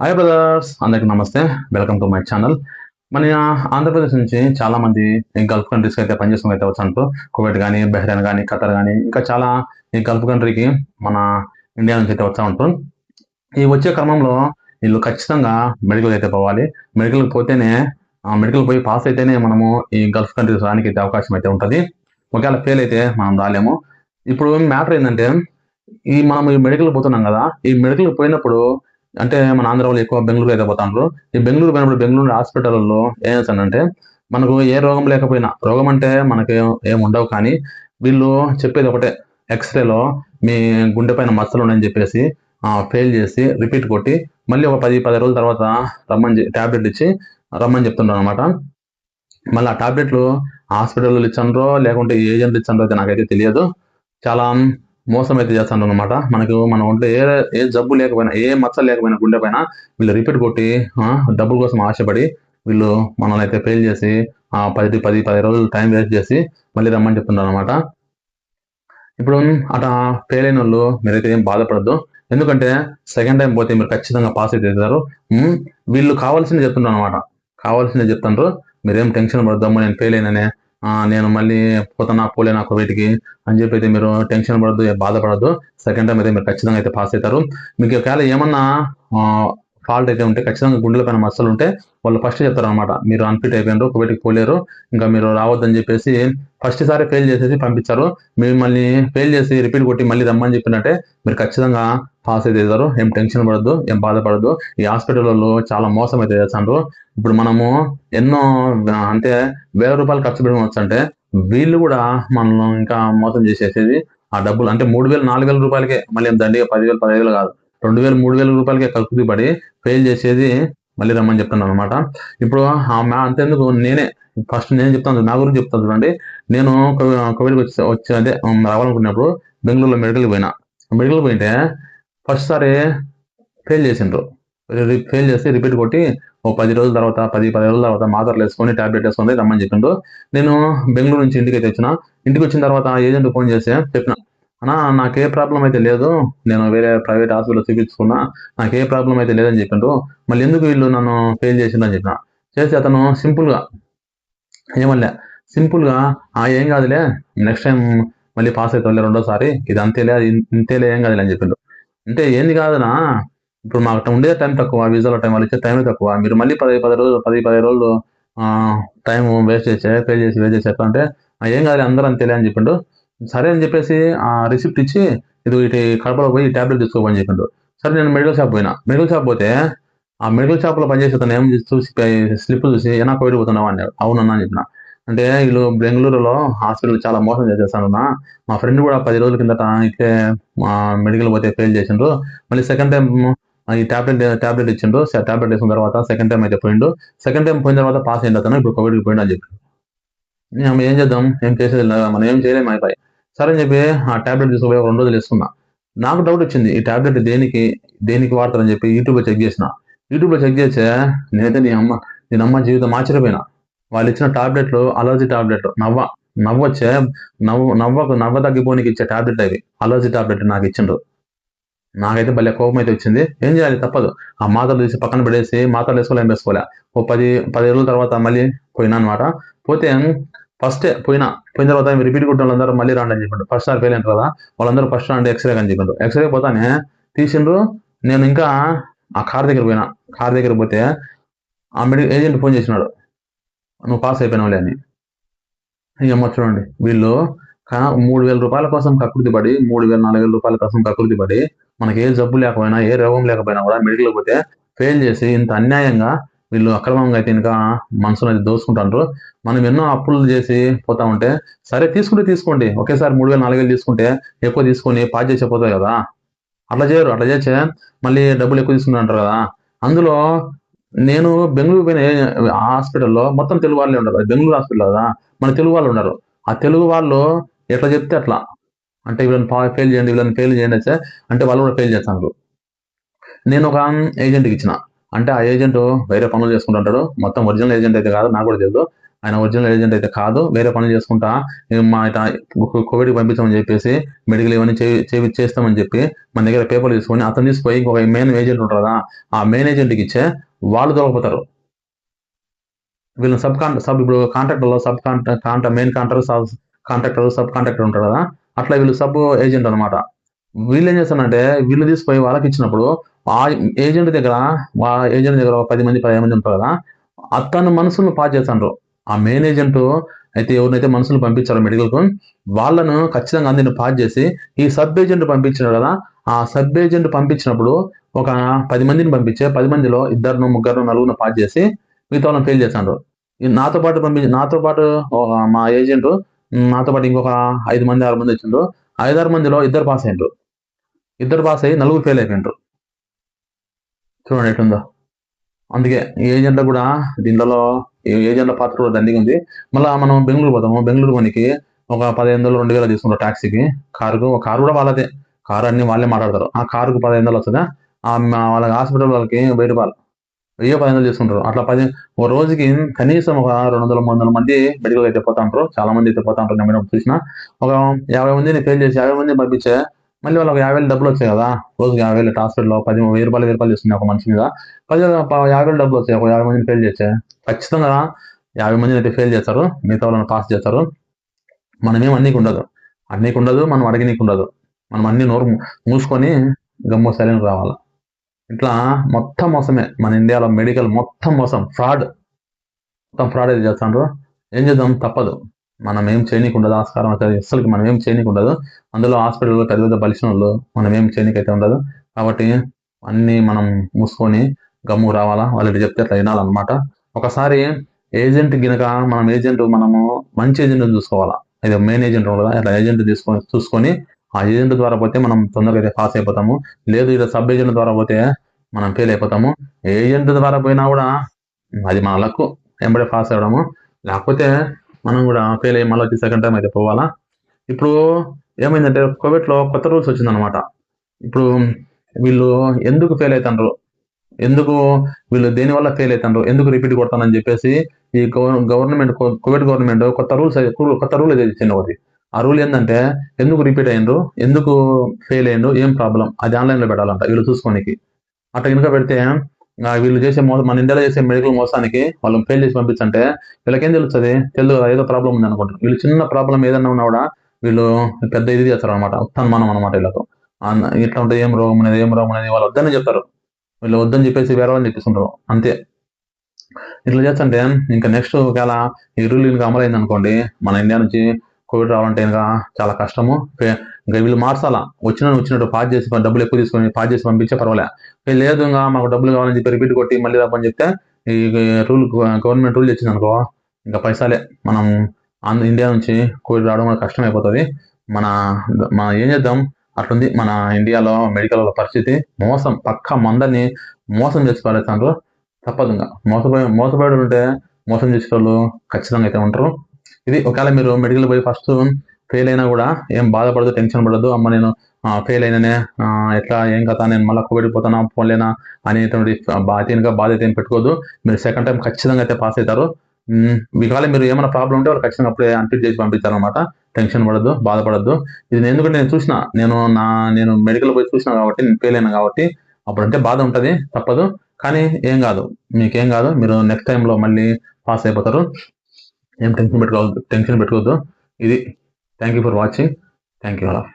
Hi brothers అందరికి నమస్తే. Welcome to my channel మన ఆంధ్రప్రదేశ్ నుంచి చాలా మంది ఈ గల్ఫ్ కంట్రీస్కి అయితే పనిచేసుకుని అయితే వచ్చారు కువైట్ కానీ బెహ్రెయిన్ కానీ ఖతర్ కానీ ఇంకా చాలా ఈ గల్ఫ్ కంట్రీకి మన ఇండియా నుంచి అయితే వచ్చా ఈ వచ్చే క్రమంలో వీళ్ళు ఖచ్చితంగా మెడికల్ అయితే పోవాలి. మెడికల్ పోతేనే మెడికల్ పోయి పాస్ అయితేనే మనము ఈ గల్ఫ్ కంట్రీస్ రానికి అయితే అవకాశం అయితే ఉంటుంది. ఒకవేళ ఫెయిల్ అయితే మనం రాలేము. ఇప్పుడు మ్యాటర్ ఏంటంటే ఈ మనం ఈ మెడికల్ పోతున్నాం కదా ఈ మెడికల్ పోయినప్పుడు అంటే మన ఆంధ్ర వాళ్ళు ఎక్కువ బెంగళూరు అయితే పోతాండ్రు. ఈ బెంగళూరు పోయినప్పుడు బెంగళూరు హాస్పిటల్లో ఏం చేస్తానంటే మనకు ఏ రోగం లేకపోయినా రోగం అంటే మనకి ఏం ఉండవు కానీ వీళ్ళు చెప్పేది ఒకటే ఎక్స్రేలో మీ గుండె పైన మచ్చలు ఉన్నాయని చెప్పేసి ఫెయిల్ చేసి రిపీట్ కొట్టి మళ్ళీ ఒక పది పది రోజుల తర్వాత రమ్మని ట్యాబ్లెట్ ఇచ్చి రమ్మని చెప్తుంటారు అనమాట మళ్ళీ ఆ టాబ్లెట్లు హాస్పిటల్లో ఇచ్చండ్రో లేకుంటే ఏజెంట్ ఇచ్చండ్రో అయితే నాకైతే తెలియదు. చాలా మోసం అయితే చేస్తాను అనమాట మనకు మన ఒంట్లో ఏ ఏ జబ్బు లేకపోయినా ఏ మచ్చ లేకపోయినా గుండె పైన వీళ్ళు రిపీట్ కొట్టి ఆ, డబ్బుల కోసం ఆశపడి వీళ్ళు మనల్ని అయితే ఫెయిల్ చేసి పది పది పది రోజులు టైం వేస్ట్ చేసి మళ్ళీ రమ్మని చెప్తున్నారు అనమాట ఇప్పుడు అట్లా ఫెయిల్ అయిన వాళ్ళు మీరైతే ఏం బాధపడద్దు. ఎందుకంటే సెకండ్ టైం పోతే మీరు ఖచ్చితంగా పాస్ అయితే అవుతారు వీళ్ళు కావాల్సింది చెప్తుంటారు అనమాట కావాల్సిందే చెప్తుండ్రు. మీరేం టెన్షన్ పడద్దాము నేను ఫెయిల్ అయినానే. నేను మళ్ళీ పోతానా నాకు కోవిడ్కి అని చెప్పి అయితే మీరు టెన్షన్ పడద్దు బాధపడద్దు. సెకండ్ టైం అయితే మీరు ఖచ్చితంగా అయితే పాస్ అవుతారు. మీకు ఒకవేళ ఏమన్నా ఫాల్ట్ అయితే ఉంటే ఖచ్చితంగా గుండెల పైన మచ్చలు ఉంటే వాళ్ళు ఫస్ట్ చెప్తారు అనమాట మీరు అన్ఫిట్ అయిపోయినారు కోవిడ్కి పోలేరు ఇంకా మీరు రావద్దని చెప్పేసి ఫస్ట్ సారి ఫెయిల్ చేసేసి పంపించారు. మిమ్మల్ని ఫెయిల్ చేసి రిపీట్ కొట్టి మళ్ళీ రమ్మని చెప్పినట్టే మీరు ఖచ్చితంగా పాస్ అయితే అవుతారు. ఏం టెన్షన్ పడద్దు ఏం బాధపడద్దు. ఈ హాస్పిటల్లో చాలా మోసం అయితే చేస్తున్నారు ఇప్పుడు మనము ఎన్నో అంటే వేల రూపాయలు ఖర్చు పెట్టవచ్చు అంటే వీళ్ళు కూడా మనల్ని ఇంకా మోసం చేసేసేది ఆ డబ్బులు. అంటే మూడు వేలు నాలుగు వేల రూపాయలకే మళ్ళీ దండిగా పదివేలు పదివేలు కాదు. రెండు వేలు మూడు వేల రూపాయలకే కలుపుతీ పడి ఫెయిల్ చేసేది మళ్ళీ రమ్మని చెప్తున్నాను అనమాట ఇప్పుడు అంతేందుకు? నేనే. ఫస్ట్ నేను చెప్తాను నా గురించి చెప్తాను చూడండి. నేను కోవిడ్కి వచ్చి వచ్చి అదే రావాలనుకున్నప్పుడు బెంగళూరులో మెడికల్కి పోయినా. మెడికల్ పోయింటే ఫస్ట్ సారి ఫెయిల్ చేసిండ్రు. ఫెయిల్ చేసి రిపీట్ కొట్టి ఓ పది రోజుల తర్వాత పది పది రోజుల తర్వాత మాత్రలు వేసుకొని టాబ్లెట్ వేసుకొని రమ్మని చెప్పిండు నేను బెంగళూరు నుంచి ఇంటికి అయితే వచ్చిన. ఇంటికి వచ్చిన తర్వాత ఏజెంట్ ఫోన్ చేసి చెప్పిన. అన్నా నాకే ప్రాబ్లం అయితే లేదు. నేను వేరే ప్రైవేట్ హాస్పిటల్లో చూపించుకున్నా. నాకే ప్రాబ్లం అయితే లేదని చెప్పిండు మళ్ళీ ఎందుకు వీళ్ళు నన్ను ఫెయిల్ చేసిండని చెప్పిన. చేసి అతను సింపుల్గా ఏమల్లే సింపుల్గా ఆ ఏం కాదులే. నెక్స్ట్ టైం మళ్ళీ పాస్ అవుతావులే రెండోసారి. ఇది అంతేలే అది ఇంతేలే ఏం కాదులే అని చెప్పిండు. అంటే ఏంది కాదనా? ఇప్పుడు మాకు ఉండే టైం తక్కువ వీసాలో టైం వాళ్ళు ఇచ్చే టైమే తక్కువ. మీరు మళ్ళీ పది పది రోజులు పది పది రోజులు టైం వేస్ట్ చేసే పే చేసి వేస్ట్ చేసే అంటే ఏం కాదు అందరూ అంతేలే అని చెప్పిండు. సరే అని చెప్పేసి ఆ రిసిప్ట్ ఇచ్చి ఇది ఇటు కడపలో పోయి టాబ్లెట్ తీసుకోమని చెప్పిండు సరే నేను మెడికల్ షాప్ పోయినా. మెడికల్ షాప్ పోతే ఆ మెడికల్ షాప్లో పనిచేసే అతను ఏం చూసి స్లిప్ చూసి ఏనా కోవిడ్ పోతున్నావా? అన్నాడు. అవునన్నా అని చెప్పిన. అంటే వీళ్ళు బెంగళూరులో హాస్పిటల్ చాలా మోసం చేసేస్తానన్నా. మా ఫ్రెండ్ కూడా పది రోజుల కిందట ఇట్లే మెడికల్ పోతే ఫెయిల్ చేసిండ్రు. మళ్ళీ సెకండ్ టైం ఈ టాబ్లెట్ టాబ్లెట్ ఇచ్చిండు టాబ్లెట్ వేసిన తర్వాత సెకండ్ టైం అయితే పోయిండు. సెకండ్ టైం పోయిన తర్వాత పాస్ అయింది అతను. ఇప్పుడు కోవిడ్కి పోయిండు అని చెప్పి మేము ఏం చేద్దాం? ఏం చేసేది మనం ఏం చేయలేము అయిపోయి. సరే అని చెప్పి ఆ టాబ్లెట్ తీసుకుపోయి రెండు రోజులు వేసుకున్నా. నాకు డౌట్ వచ్చింది ఈ టాబ్లెట్ దేనికి దేనికి వాడతారని చెప్పి యూట్యూబ్లో చెక్ చేసిన. యూట్యూబ్లో చెక్ చేస్తే నేనైతే నీ అమ్మ నేను అమ్మ జీవితం ఆశ్చర్యపోయినా. వాళ్ళు ఇచ్చిన టాబ్లెట్లు అలర్జీ టాబ్లెట్ నవ్వ నవ్వొచ్చే నవ్వు నవ్వకు నవ్వ తగ్గిపోనికి ఇచ్చే టాబ్లెట్ అవి అలర్జీ టాబ్లెట్ నాకు ఇచ్చిండ్రు. నాకైతే భలే కోపం అయితే వచ్చింది. ఏం చేయాలి? తప్పదు. ఆ మాతలు తీసి పక్కన పెడేసి మాతలు వేసుకోలేం వేసుకోలే ఓ పది పది రోజుల తర్వాత మళ్ళీ పోయినా అనమాట పోతే ఫస్ట్ పోయినా పోయిన తర్వాత మీరు రిపీట్ కొట్టిన వాళ్ళందరూ మళ్ళీ రాండి అని చెప్పిండు ఫస్ట్ సార్ ఫెయిల్ అయిన కదా వాళ్ళందరూ ఫస్ట్ రాండి ఎక్స్రే అని చెప్పిండు ఎక్స్రే పోతానే తీసిండ్రు. నేను ఇంకా ఆ కార్ దగ్గర పోయినా. కార్ దగ్గర పోతే ఆ మెడి ఏజెంట్ ఫోన్ చేసినాడు. నువ్వు పాస్ అయిపోయినావులే అని. ఏమో చూడండి. వీళ్ళు మూడు వేల రూపాయల కోసం కకృతి పడి మూడు వేల నాలుగు వేల రూపాయల కోసం కకృతి పడి మనకి ఏ జబ్బు లేకపోయినా ఏ రోగం లేకపోయినా కూడా మెడికల్ పోతే ఫెయిల్ చేసి ఇంత అన్యాయంగా వీళ్ళు అక్రమంగా అయితే ఇంకా మనసును అయితే దోసుకుంటారు మనం ఎన్నో అప్పులు చేసి పోతా ఉంటే సరే తీసుకుంటే తీసుకోండి. ఒకేసారి మూడు వేలు నాలుగు వేలు తీసుకుంటే ఎక్కువ తీసుకొని పాస్ చేసిపోతాయి కదా. అట్లా చేయరు అట్లా చేస్తే మళ్ళీ డబ్బులు ఎక్కువ తీసుకుంటారు కదా. అందులో నేను బెంగళూరు పోయిన ఆ హాస్పిటల్లో మొత్తం తెలుగు వాళ్ళే ఉండరు బెంగళూరు హాస్పిటల్ కదా మన తెలుగు వాళ్ళు ఉన్నారు. ఆ తెలుగు వాళ్ళు ఎట్లా చెప్తే అట్లా. అంటే వీళ్ళని ఫెయిల్ చేయండి వీళ్ళని ఫెయిల్ చేయండి అంటే వాళ్ళు కూడా ఫెయిల్ చేస్తాను నేను ఒక ఏజెంట్కి ఇచ్చిన. అంటే ఆ ఏజెంట్ వేరే పనులు చేసుకుంటుంటాడు. మొత్తం ఒరిజినల్ ఏజెంట్ అయితే కాదు నాకు కూడా తెలియదు ఆయన ఒరిజినల్ ఏజెంట్ అయితే కాదు వేరే పనులు చేసుకుంటా. మా ఇట కోవిడ్కి పంపించామని చెప్పేసి మెడికల్ ఇవన్నీ చేయి చేస్తామని చెప్పి మన దగ్గర పేపర్లు తీసుకొని అతను తీసుకుపోయి ఇంకొక మెయిన్ ఏజెంట్ ఉంటారు కదా ఆ మెయిన్ ఏజెంట్కి ఇచ్చే వాళ్ళు దొరకపోతారు. వీళ్ళు సబ్ కాంట్రా సబ్ ఇప్పుడు కాంట్రాక్టర్లో sub contra contra main contractor sub contractor sub contractor ఉంటారు కదా? అట్లా వీళ్ళు సబ్ ఏజెంట్ అనమాట వీళ్ళు ఏం చేస్తారంటే వీళ్ళు తీసుకుపోయి వాళ్ళకి ఇచ్చినప్పుడు ఆ ఏజెంట్ దగ్గర ఆ ఏజెంట్ దగ్గర ఒక పది మంది పదిహేను మంది ఉంటారు కదా అతను మనుషులను పాస్ చేస్తాడు ఆ మెయిన్ ఏజెంట్ అయితే ఎవరినైతే మనుషులు పంపించారో మెడికల్కు వాళ్ళను ఖచ్చితంగా అందరిని పాస్ చేసి ఈ సబ్ ఏజెంట్ పంపించారు కదా ఆ సబ్ ఏజెంట్ పంపించినప్పుడు ఒక పది మందిని పంపించే పది మందిలో ఇద్దరును ముగ్గురు నలుగురు పాస్ చేసి మిగతా వాళ్ళని ఫెయిల్ చేశాడు నాతో పాటు పంపించి నాతో పాటు మా ఏజెంట్ నాతో పాటు ఇంకొక ఐదు మంది ఆరు మంది వచ్చిండ్రు. ఐదారు మందిలో ఇద్దరు పాస్ అయ్యిండ్రు ఇద్దరు పాస్ అయ్యి నలుగురు ఫెయిల్ అయిపోయిండ్రు చూడండి ఎట్లుందో. అందుకే ఈ ఏజెంట్ కూడా దీంట్లో ఏజెంట్ల పాత్ర కూడా దండిగా ఉంది. మళ్ళీ మనం బెంగళూరు పోతాము బెంగళూరు మనకి ఒక పదిహేను వందలు రెండు వేలు తీసుకుంటారు ట్యాక్సీకి కారుకు కారు కూడా వాళ్ళదే. కారు అన్ని వాళ్ళే మాట్లాడతారు. ఆ కారుకు పదిహేను వందలు వస్తుందా? వాళ్ళకి హాస్పిటల్ వాళ్ళకి వెయ్యి రూపాయలు. వెయ్యి పదిహేను వందలు తీసుకుంటారు. అట్లా పది ఓ రోజుకి కనీసం ఒక రెండు వందల మూడు వందల మంది మెడికల్ అయితే పోతా ఉంటారు చాలా మంది అయితే పోతా ఉంటారు నేను చూసిన. ఒక యాభై మందిని ఫెయిల్ చేసి యాభై మందిని పంపించే మళ్ళీ వాళ్ళకి యాభై వేలు డబ్బులు వచ్చాయి కదా. రోజుకి యాభై వేలు హాస్పిటల్లో పది వెయ్యి రూపాయలు వెయ్యి రూపాయలు ఇస్తున్నాయి ఒక మనిషి మీద. పది యాభై వేలు డబ్బులు వచ్చాయి. ఒక యాభై మందిని ఫెయిల్ చేస్తే. ఖచ్చితంగా యాభై మందిని అయితే ఫెయిల్ చేస్తారు. మిగతా వాళ్ళని పాస్ చేస్తారు. మనమేం అన్నీకి ఉండదు. అన్నీకి ఉండదు మనం అడిగినీకి ఉండదు. మనం అన్ని నోరు మూసుకొని గమ్ము సైలెంట్ రావాలి. ఇట్లా మొత్తం మోసమే. మన ఇండియాలో మెడికల్ మొత్తం మోసం. ఫ్రాడ్. మొత్తం ఫ్రాడ్ అయితే చేస్తాండ్రు. ఏం చేద్దాం? తప్పదు. మనం ఏం చేయనీకి ఉండదు ఆస్కారం అయితే అసలుకి మనం ఏం చేయనీకి ఉండదు అందులో హాస్పిటల్లో పెద్ద పెద్ద బలిసిన వాళ్ళు మనం ఏం చేయనీకి అయితే ఉండదు. కాబట్టి అన్ని మనం మూసుకొని గమ్ము రావాలా? వాళ్ళు చెప్తే అట్లా వినాలన్నమాట. ఒకసారి ఏజెంట్ గినక మనం ఏజెంట్ మనము మంచి ఏజెంట్ చూసుకోవాలా? ఇది మెయిన్ ఏజెంట్ కదా? అట్లా ఏజెంట్ తీసుకొని చూసుకొని ఆ ఏజెంట్ ద్వారా పోతే మనం తొందరగా అయితే పాస్ అయిపోతాము. లేదు ఇలా సబ్ ఏజెంట్ ద్వారా పోతే మనం ఫెయిల్ అయిపోతాము. ఏజెంట్ ద్వారా పోయినా కూడా అది మన లక్ వెంబడే పాస్ అవ్వడము. లేకపోతే మనం కూడా ఫెయిల్ అయ్యి మళ్ళీ వచ్చి సెకండ్ టైం అయితే పోవాలా? ఇప్పుడు ఏమైందంటే కోవిడ్లో కొత్త రూల్స్ వచ్చిందనమాట ఇప్పుడు వీళ్ళు ఎందుకు ఫెయిల్ అవుతారు ఎందుకు వీళ్ళు దేని వల్ల ఫెయిల్ అవుతారు ఎందుకు రిపీట్ కొడతానని చెప్పేసి ఈ గవర్నమెంట్ కోవిడ్ గవర్నమెంట్ కొత్త రూల్స్ కొత్త రూల్ అయితే ఇచ్చింది ఒకటి. ఆ రూల్ ఏంటంటే ఎందుకు రిపీట్ అయ్యిండ్రు ఎందుకు ఫెయిల్ అయ్యిండు ఏం ప్రాబ్లం అది ఆన్లైన్లో పెట్టాలంట వీళ్ళు చూసుకోనికి. అట్లా కనుక పెడితే వీళ్ళు చేసే మోసం మన ఇండియాలో చేసే మెడికల్ మోసానికి వాళ్ళని ఫెయిల్ చేసి పంపించంటే వీళ్ళకేం తెలుస్తుంది? తెలియదు కదా, ఏదో ప్రాబ్లం ఉంది అనుకుంటారు వీళ్ళు చిన్న ప్రాబ్లం ఏదన్నా ఉన్నా కూడా వీళ్ళు పెద్ద ఇది చేస్తారు అనమాట ఉత్తాన్మానం అనమాట వీళ్ళకు. ఇట్లా ఉంటుంది ఏం రోగం అనేది ఏం రోగం అనేది వాళ్ళు వద్దని చెప్తారు. వీళ్ళు వద్దని చెప్పేసి వేరే వాళ్ళని చెప్పేస్తుంటారు అంతే. ఇట్లా చేస్తుంటే ఇంకా నెక్స్ట్ ఒకవేళ ఈ రూల్ ఇంకా అమలైంది అనుకోండి మన ఇండియా నుంచి కోవిడ్ రావాలంటే ఇంకా చాలా కష్టము. పే- ఇంకా వీళ్ళు మార్చాలా? వచ్చిన వచ్చినట్టు పాస్ చేసి డబ్బులు ఎక్కువ తీసుకొని పాస్ చేసి పంపించే పర్వాలే. లేదు ఇంకా మాకు డబ్బులు కావాలని చెప్పి రిపీట్ కొట్టి మళ్ళీ రాపని చెప్తే ఈ రూల్ గవర్నమెంట్ రూల్ తెచ్చింది అనుకో ఇంకా పైసలే. మనం ఆంధ్ర ఇండియా నుంచి కోవిడ్ రావడం కూడా కష్టం అయిపోతుంది మన మన ఏం చేద్దాం? అట్లుంది. మన ఇండియాలో మెడికల్ పరిస్థితి మోసం. పక్క మందని మోసం చేసి పారేస్తాండ్రు తప్పదు ఇంకా. మోసపోయి మోసపోయి ఉంటే మోసం చేసే వాళ్ళు ఖచ్చితంగా అయితే ఉంటారు. ఇది ఒకవేళ మీరు మెడికల్ పోయి ఫస్ట్ ఫెయిల్ అయినా కూడా ఏం బాధపడదు టెన్షన్ పడదు. అమ్మ నేను ఫెయిల్ అయిననే ఎట్లా ఏం కథ నేను మళ్ళీ కోవిడ్ పోలేనా అనేటువంటి బాధ బాధ్యత ఏం పెట్టుకోదు మీరు సెకండ్ టైం ఖచ్చితంగా అయితే పాస్ అవుతారు. ఒకవేళ మీరు ఏమైనా ప్రాబ్లం ఉంటే వాళ్ళు ఖచ్చితంగా అప్పుడే అన్ఫిట్ చేసి పంపిస్తారు అనమాట టెన్షన్ పడద్దు బాధపడద్దు. ఇది నేను ఎందుకంటే నేను చూసిన నేను నా నేను మెడికల్ పోయి చూసిన కాబట్టి నేను ఫెయిల్ అయినా కాబట్టి అప్పుడంటే బాధ ఉంటుంది తప్పదు. కానీ ఏం కాదు మీకేం కాదు మీరు నెక్స్ట్ టైంలో మళ్ళీ పాస్ అయిపోతారు. ఏం టెన్షన్ పెట్టుకోవద్దు టెన్షన్ పెట్టుకోవద్దు. ఇది thank you for watching thank you of